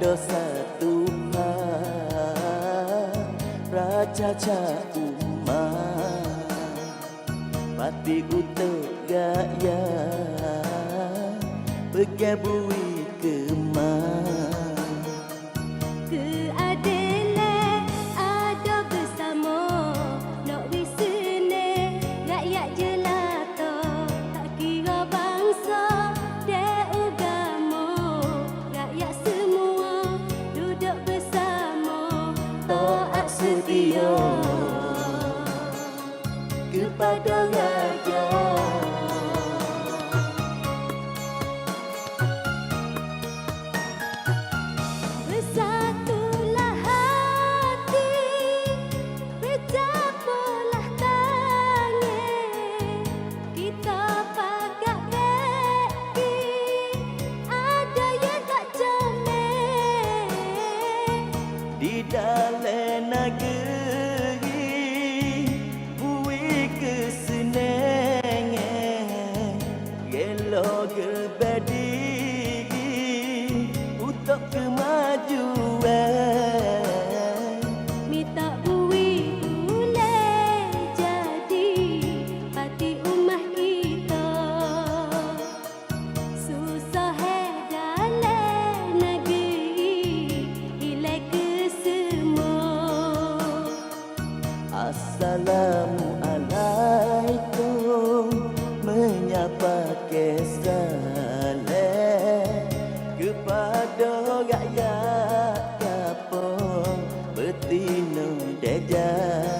dosa Tuhan Raja umat Mati utek gaya Pegabui kemah Kepada kemajuan Minta bui boleh jadi Pati umah kita. Susah hai dalam negeri Ilai ke semua. Assalamualaikum Menyapa kesalam Kepada rakyat kapal Betina dejate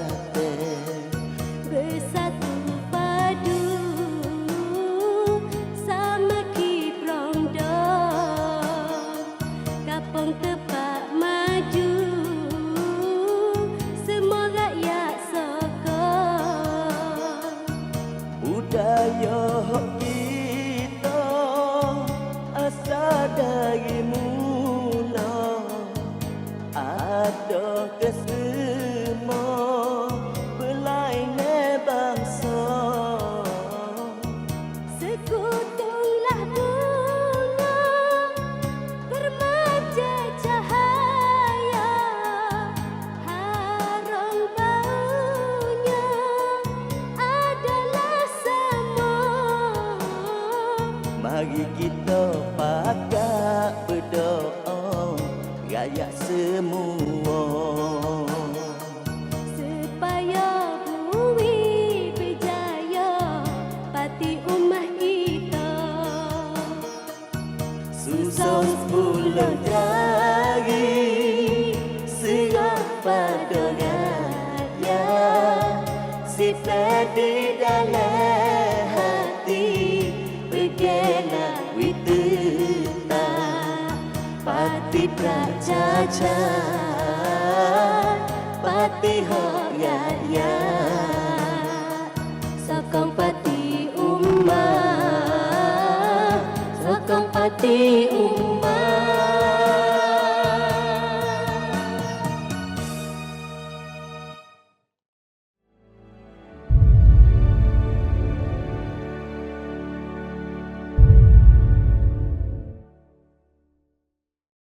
Mari kita pakat berdoa Rakyat semua. Supaya bumi berjaya Pati umah kita. Susun sepuluh jari Serah pada rakyat Sifat di pracaca Pati hak rakyat Sokong pati ummah Sokong pati ummah